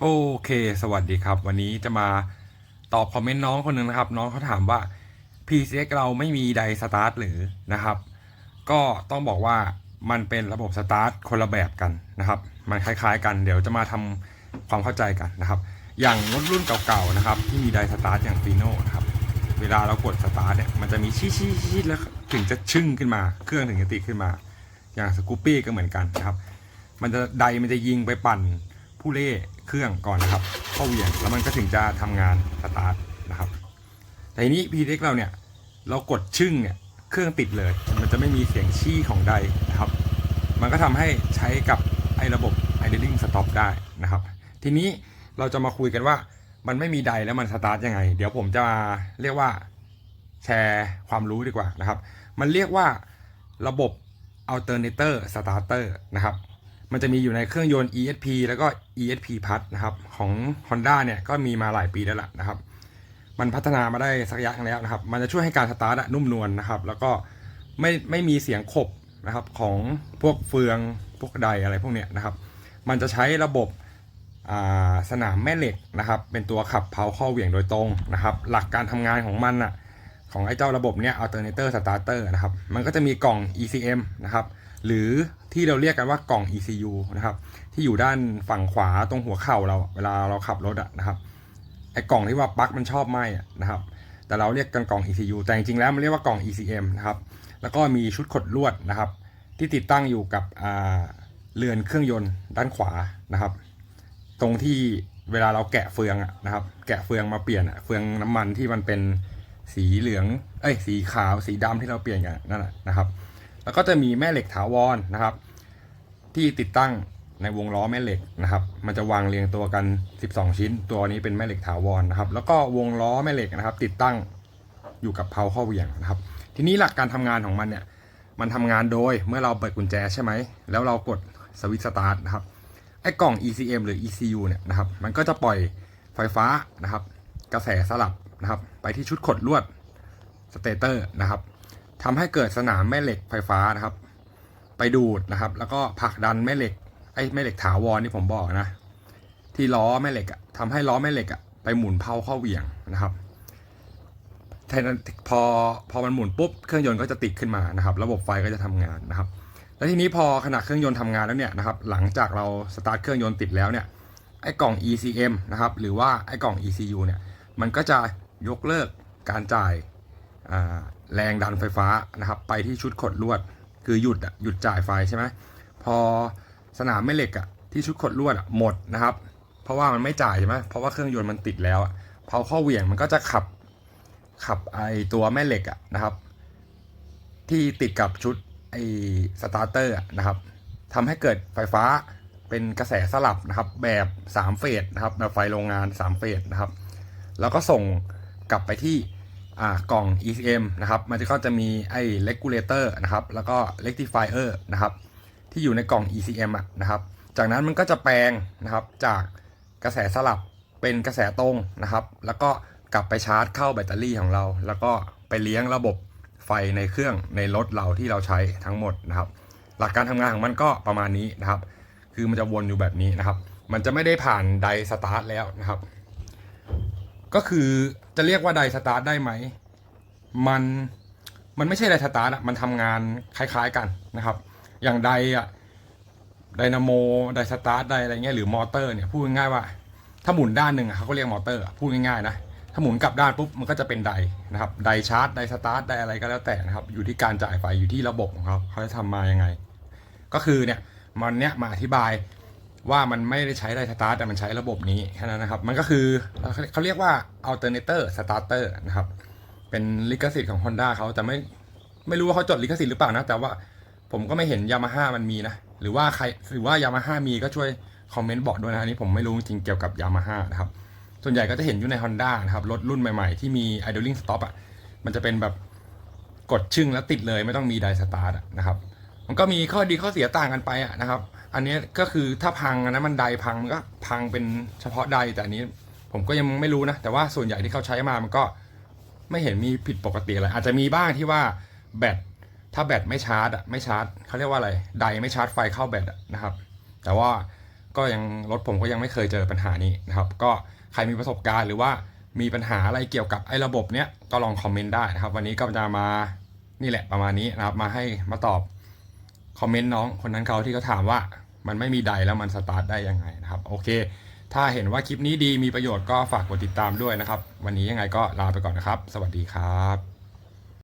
โอเค สวัสดีครับ วันนี้จะมาตอบคอมเมนต์น้องคนหนึ่งนะครับ น้องเขาถามว่า PCX เราไม่มีไดสตาร์ทหรือนะครับ ก็ต้องบอกว่ามันเป็นระบบสตาร์ทคนละแบบกันนะครับ มันคล้าย ๆ กันเดี๋ยวจะมาทำความเข้าใจกันนะครับ อย่างรถรุ่นเก่าๆนะครับ ที่มีไดสตาร์ทอย่างฟีโน่นะครับ เวลาเรากดสตาร์ทเนี่ยมันจะมีชี้ชี้ชี้แล้วถึงจะชึ่งขึ้นมา เครื่องถึงจะติดขึ้นมา อย่างสกูปปี้ก็เหมือนกันนะครับ มันจะไดมันจะยิงไปปั่น ผู้เล่เครื่องก่อนนะครับเข้าเหวี่ยงแล้วมันก็ถึงจะทำงานสตาร์ทนะครับ แต่ทีนี้ p t x เราเนี่ยเรากดชึ่งเนี่ยเครื่องติดเลย มันจะไม่มีเสียงชี้ของไดนะครับ มันก็ทำให้ใช้กับไอ้ระบบ idling stop ได้นะครับ ทีนี้เราจะมาคุยกันว่ามันไม่มีไดแล้วมันสตาร์ทยังไง เดี๋ยวผมจะเรียกว่าแชร์ความรู้ดีกว่านะครับ มันเรียกว่าระบบ alternator starter นะครับ มันจะมีอยู่ในเครื่องยนต์ ESP แล้วก็ ESP Plus นะครับ ของ Honda เนี่ยก็มีมาหลายปีแล้วล่ะนะครับ มันพัฒนามาได้สักระยะแล้วนะครับ มันจะช่วยให้การสตาร์ทอะนุ่มนวลนะครับ แล้วก็ไม่ไม่มีเสียงขบนะครับของพวกเฟืองพวกใดอะไรพวกเนี้ยนะครับ มันจะใช้ระบบสนามแม่เหล็กนะครับ เป็นตัวขับเพาเข้าเหวี่ยงโดยตรงนะครับ หลักการทำงานของมันอะของไอ้เจ้าระบบเนี้ย alternator starter นะครับ มันก็จะมีกล่อง ECM นะครับ หรือที่เราเรียกกันว่ากล่อง ECU นะครับ ที่อยู่ด้านฝั่งขวาตรงหัวเข่าเราเวลาเราขับรถอะนะครับไอ้กล่องที่ว่าปลั๊กมันชอบไหมนะครับ แต่เราเรียกกันกล่อง ECU แต่จริงๆแล้วมันเรียกว่ากล่อง ECM นะครับ แล้วก็มีชุดขดลวดนะครับ ที่ติดตั้งอยู่กับเรือนเครื่องยนต์ด้านขวานะครับ ตรงที่เวลาเราแกะเฟืองนะครับ แกะเฟืองมาเปลี่ยนเฟืองน้ำมันที่มันเป็นสีเหลือง เอ้ย สีขาว สีดำที่เราเปลี่ยนกันนั่นแหละนะครับ แล้วก็จะมีแม่เหล็กถาวรนะครับ ที่ติดตั้งในวงล้อแม่เหล็กนะครับ มันจะวางเรียงตัวกัน 12 ชิ้น ตัวนี้เป็นแม่เหล็กถาวรนะครับ แล้วก็วงล้อแม่เหล็กนะครับ ติดตั้งอยู่กับเพาข้อเหวี่ยงนะครับ ทีนี้หลักการทำงานของมันเนี่ย มันทำงานโดยเมื่อเราเปิดกุญแจใช่ไหม แล้วเรากดสวิตช์สตาร์ทนะครับ ไอ้กล่อง ECM หรือ ECU เนี่ยนะครับ มันก็จะปล่อยไฟฟ้านะครับ กระแสสลับนะครับ ไปที่ชุดขดลวดสเตเตอร์นะครับ ทำให้เกิดสนามแม่เหล็กไฟฟ้านะครับ ไปดูดนะครับ แล้วก็ผลักดันแม่เหล็กไอ้แม่เหล็กถาวรที่ผมบอกนะ ที่ล้อแม่เหล็กอะทำให้ล้อแม่เหล็กอะไปหมุนเผาเข้าเหวี่ยงนะครับแทนพอพอมันหมุนปุ๊บเครื่องยนต์ก็จะติดขึ้นมานะครับ ระบบไฟก็จะทำงานนะครับ แล้วทีนี้พอขณะเครื่องยนต์ทำงานแล้วเนี่ยนะครับ หลังจากเราสตาร์ทเครื่องยนต์ติดแล้วเนี่ยไอ้กล่อง ECM นะครับ หรือว่าไอ้กล่อง ECU เนี่ย มันก็จะยกเลิกการจ่าย แรงดันไฟฟ้านะครับ ไปที่ชุดขดลวด คือหยุดอะหยุดจ่ายไฟใช่ไหมพอสนามแม่เหล็กอะที่ชุดขดลวดอะหมดนะครับ เพราะว่ามันไม่จ่ายใช่ไหมเพราะว่าเครื่องยนต์มันติดแล้วอะพอข้อเหวี่ยงมันก็จะขับขับไอตัวแม่เหล็กอะนะครับ ที่ติดกับชุดไอสตาร์เตอร์นะครับทำให้เกิดไฟฟ้าเป็นกระแสสลับนะครับ แบบ 3 เฟสนะครับแบบไฟโรงงาน 3 เฟสนะครับ แล้วก็ส่งกลับไปที่ กล่อง ECM นะครับ มันก็จะมีไอ้ regulator นะครับ แล้วก็ rectifier นะครับ ที่อยู่ในกล่อง ECM อะนะครับ จากนั้นมันก็จะแปลงนะครับ จากกระแสสลับเป็นกระแสตรงนะครับ แล้วก็กลับไปชาร์จเข้าแบตเตอรี่ของเรา แล้วก็ไปเลี้ยงระบบไฟในเครื่องในรถเราที่เราใช้ทั้งหมดนะครับ หลักการทำงานของมันก็ประมาณนี้นะครับ คือมันจะวนอยู่แบบนี้นะครับ มันจะไม่ได้ผ่านไดสตาร์ทแล้วนะครับ ก็คือจะเรียกว่าไดสตาร์ทได้ไหม มันมันไม่ใช่ไดสตาร์ทอะมันทำงานคล้ายๆกันนะครับ อย่างไดอะไดนาโมไดสตาร์ทไดอะไรเงี้ยหรือมอเตอร์เนี่ยพูดง่ายๆว่า ถ้าหมุนด้านหนึ่งเขาก็เรียกมอเตอร์พูดง่ายๆนะถ้าหมุนกลับด้านปุ๊บมันก็จะเป็นไดนะครับไดชาร์จไดสตาร์ทไดอะไรก็แล้วแต่นะครับ อยู่ที่การจ่ายไฟอยู่ที่ระบบของเขาเขาจะทำมายังไง ก็คือเนี่ยมันเนี้ยมาอธิบาย ว่ามันไม่ได้ใช้ไดสตาร์ทแต่มันใช้ระบบนี้แค่นั้นนะครับ มันก็คือเขาเรียกว่า alternator starter นะครับ เป็นลิขสิทธิ์ของ Honda เขาแต่ไม่ไม่รู้ว่าเขาจดลิขสิทธิ์หรือเปล่านะ แต่ว่าผมก็ไม่เห็นยามาฮ่ามันมีนะ หรือว่าใครหรือว่ายามาฮ่ามีก็ช่วยคอมเมนต์บอกด้วยนะอันนี้ผมไม่รู้จริงเกี่ยวกับยามาฮ่านะครับ ส่วนใหญ่ก็จะเห็นอยู่ใน Honda นะครับ รถรุ่นใหม่ๆ ที่มี idling stop อะมันจะเป็นแบบกดชึ่งแล้วติดเลยไม่ต้องมีไดสตาร์ทนะครับมันก็มีข้อดีข้อเสียต่างกันไปอะนะครับ อันนี้ก็คือถ้าพังอันนั้นมันไดพังมันก็พังเป็นเฉพาะไดแต่อันนี้ ผมก็ยังไม่รู้นะ แต่ว่าส่วนใหญ่ที่เขาใช้มามันก็ไม่เห็นมีผิดปกติอะไรอาจจะมีบ้างที่ว่าแบตถ้าแบตไม่ชาร์จอะไม่ชาร์จเขาเรียกว่าอะไรไดไม่ชาร์จไฟเข้าแบตนะครับ แต่ว่าก็ยังรถผมก็ยังไม่เคยเจอปัญหานี้นะครับ ก็ใครมีประสบการณ์หรือว่ามีปัญหาอะไรเกี่ยวกับไอ้ระบบเนี้ยก็ลองคอมเมนต์ได้นะครับ วันนี้ก็จะมานี่แหละประมาณนี้นะครับมาให้มาตอบ คอมเมนต์น้องคนนั้นเขาที่เขาถามว่ามันไม่มีใดแล้วมันสตาร์ทได้ยังไงนะครับ โอเค ถ้าเห็นว่าคลิปนี้ดีมีประโยชน์ก็ฝากกดติดตามด้วยนะครับ วันนี้ยังไงก็ลาไปก่อนนะครับ สวัสดีครับ